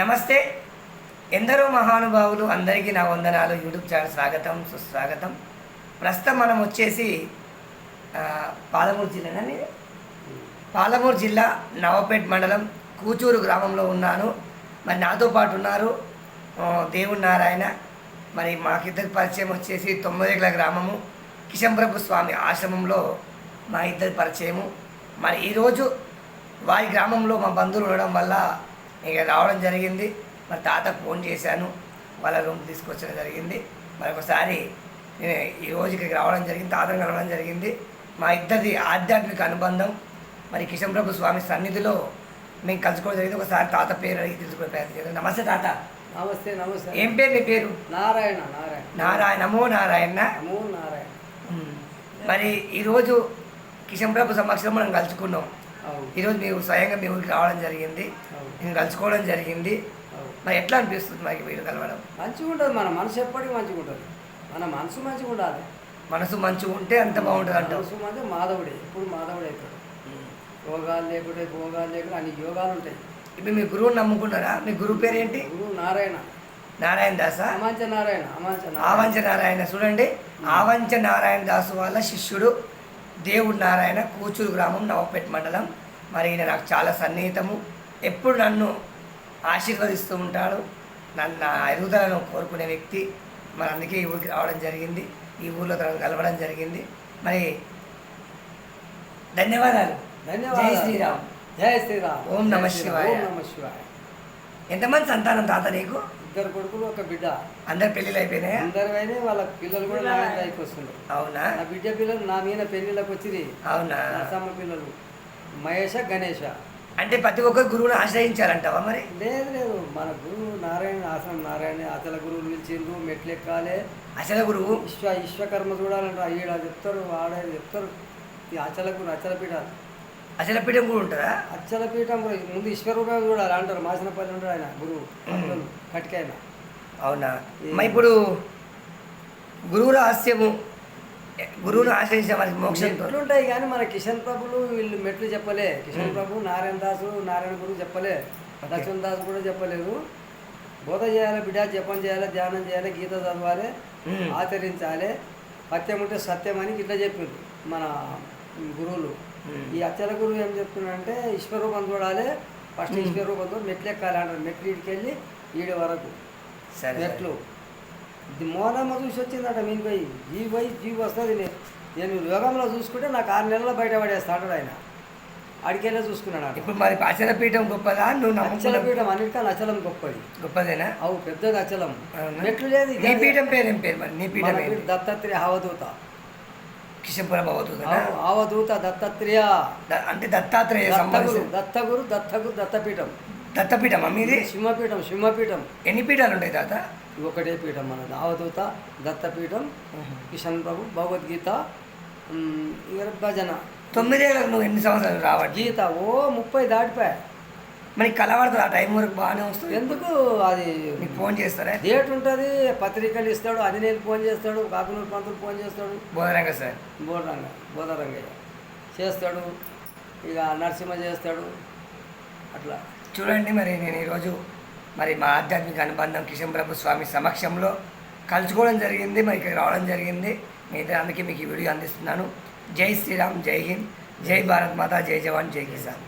నమస్తే. ఎందరో మహానుభావులు అందరికీ నా వందనాలు. యూట్యూబ్ ఛానల్ స్వాగతం సుస్వాగతం. ప్రస్తుతం మనం వచ్చేసి పాలమూరు జిల్లానా మీది? పాలమూరు జిల్లా నవపేట్ మండలం కూచూరు గ్రామంలో ఉన్నాను. మరి నాతో పాటు ఉన్నారు దేవుడు నారాయణ. మరి మాకిద్దరి పరిచయం వచ్చేసి తొమ్మిదిగల గ్రామము కిషంప్రభు స్వామి ఆశ్రమంలో మా ఇద్దరి పరిచయము. మరి ఈరోజు వారి గ్రామంలో మా బంధువులు ఉండడం వల్ల ఇక రావడం జరిగింది. మరి తాతకు ఫోన్ చేశాను. వాళ్ళ రూమ్ తీసుకొచ్చడం జరిగింది. మరి ఒకసారి నేను ఈ రోజు ఇక్కడికి రావడం జరిగింది. తాతను కలవడం జరిగింది. మా ఇద్దరిది ఆధ్యాత్మిక అనుబంధం. మరి కిషన్ ప్రభు స్వామి సన్నిధిలో మేము కలుసుకోవడం జరిగింది. ఒకసారి తాత పేరు అడిగి తెలుసుకునే ప్రయత్నం చేద్దాం. నమస్తే తాత. నమస్తే నమస్తే. ఏం పేరు నీ పేరు? నారాయణ నారాయణ. నారాయణ నమో నారాయణ. నమో నారాయణ. మరి ఈరోజు కిషన్ ప్రభు సమక్షంలో మనం కలుసుకున్నాం. ఈరోజు మేము స్వయంగా మీ ఊరికి రావడం జరిగింది. నేను కలుసుకోవడం జరిగింది. మరి ఎట్లా అనిపిస్తుంది మనకి వీడు కలవడం? మంచిగా ఉంటుంది మన మనసు ఎప్పటికీ మంచిగా ఉంటుంది. మన మనసు మంచిగా ఉండాలి. మనసు మంచిగా ఉంటే అంత బాగుంటుంది అంటావు మనసు మంచి మాధవుడే ఇప్పుడు మాధవుడే అవుతాడు. యోగాలు లేకుంటే భోగాలు లేకుండా అన్ని యోగాలు ఉంటాయి. ఇప్పుడు మీ గురువుని నమ్ముకున్నారా మీ గురువు పేరు ఏంటి గురువు నారాయణ. నారాయణ దాస? అమాంచ నారాయణ అమాంచ ఆవంచ నారాయణ చూడండి. ఆవంచ నారాయణ దాసు వాళ్ళ శిష్యుడు. దేవుడు నారాయణ కూచూరు గ్రామం నవపేట మండలం. మరి ఈయన నాకు చాలా సన్నిహితము. ఎప్పుడు నన్ను ఆశీర్వదిస్తూ ఉంటాడు. నన్ను నా ఎదుగుదలను కోరుకునే వ్యక్తి. మరి అందుకే ఈ ఊరికి రావడం జరిగింది. ఈ ఊర్లో తనను కలవడం జరిగింది. మరి ధన్యవాదాలు. ధన్యవాదాలు. జై శ్రీరామ్. జై శ్రీరామ్. ఓం నమ శివాయ. ఎంతమంది సంతానం తాత నీకు? ఇద్దరు కొడుకులు ఒక బిడ్డ. అందరు పెళ్ళిళ్ళు అయిపోయినాయా? అందరివైనా వాళ్ళ పిల్లలు కూడా నా మీద వస్తున్నారు అవునా? నా బిడ్డ పిల్లలు నా మీద పెళ్ళిళ్ళకి వచ్చింది అవునా? నరసమ్మ పిల్లలు. మహేష గణేష. అంటే ప్రతి ఒక్కరు గురువుని ఆశ్రయించాలంటావా మరి? లేదు లేదు. మన గురువు నారాయణ ఆశ్రమం నారాయణ అచల గురువులు పిలిచిండ్రు మెట్లు ఎక్కాలి అసలు గురువు? విశ్వ విశ్వకర్మ చూడాలంటారు. ఈడ చెప్తారు ఆడే చెప్తారు. ఈ అచల గురు అచల పీఠాలు అసలు పీఠం కూడా ఉంటుందా? అచ్చల పీఠం కూడా ముందు ఈశ్వరూపం చూడాలి అంటారు మాసినపల్లి ఉంటాడు ఆయన గురువు. కటికైన అవునా? మరి ఇప్పుడు గురువు రహస్యము గురువును ఆశ్రయించిన వారికి మోక్షం మెట్లు ఉంటాయి కానీ మన కిషన్ ప్రభులు వీళ్ళు మెట్లు చెప్పలే. కిషన్ ప్రభు నారాయణ దాసు నారాయణ గురువు చెప్పలే. లక్ష్మణ్ దాసు కూడా చెప్పలేదు బోధ చేయాలి బిడ్డ జపం చేయాలి ధ్యానం చేయాలి గీత చదవాలి. ఆచరించాలి. సత్యం ఉంటే సత్యం అని ఇట్లా చెప్పారు మన గురువులు. ఈ అచ్చల గురువు ఏం చెప్తున్నాడంటే ఈశ్వరూపం చూడాలి ఫస్ట్. ఈశ్వరూపంతో మెట్లు ఎక్కాలి అంటారు మెట్లు ఇటుకెళ్ళి ఈడి వరకు. సరే మెట్లు. మోనమ్మ చూసి వచ్చిందట మీన్ పోయి. జీవి పోయి జీవి వస్తుంది నేను యోగంలో చూసుకుంటే నాకు ఆరు నెలల బయట పడేస్తా అంటాడు ఆయన. అడికెళ్ళే చూసుకున్నాడు ఇప్పుడు మరి అచల పీఠం గొప్పదా నువ్వు నమ్ముకున్న అచ్చల పీఠం అన్నిటికన్నా అచలం గొప్పది. గొప్పదేనా? అవు పెద్దది అచలం? మెట్లు లేదు నీ పీఠం పేరు ఏం పేరు మరి? నీ పీఠం దత్తాత్రేయ అవధూత కిషంపురం అవుతుందా అవు, అవధూత దత్తాత్రేయ. అంటే దత్తాత్రేయ దత్తగురు దత్తగురు దత్తగురు దత్తపీఠం. దత్తపీఠం మీది? సింహపీఠం సింహపీఠం. ఎన్ని పీఠాలు ఉంటాయి తాత? ఒకటే పీఠం మన అవధూత దత్తపీఠం కిషన్ ప్రభు భగవద్గీత భజన. తొమ్మిదేళ్ళకు నువ్వు ఎన్ని సంవత్సరాలు రావట్టి గీత ఓ ముప్పై దాటిపోయా. మరి కలవడుతుంది ఆ టైం వరకు బాగానే వస్తుంది. ఎందుకు అది? నీకు ఫోన్ చేస్తారా? డేట్ ఉంటుంది పత్రికలు ఇస్తాడు అది నేను ఫోన్ చేస్తాడు కాకునూరు పంతులు ఫోన్ చేస్తాడు. బోధరంగ సార్. బోధరంగ బోధరంగయ్య చేస్తాడు ఇక నరసింహ చేస్తాడు అట్లా. చూడండి మరి నేను ఈరోజు మరి మా ఆధ్యాత్మిక అనుబంధం కిషన్ ప్రభు స్వామి సమక్షంలో కలుసుకోవడం జరిగింది మరి ఇక్కడ రావడం జరిగింది. మీ ఇద్దరు అందుకే మీకు ఈ వీడియో అందిస్తున్నాను. జై శ్రీరామ్ జై హింద్ జై భారత్ మాతా జై జవాన్ జై కిసాన్.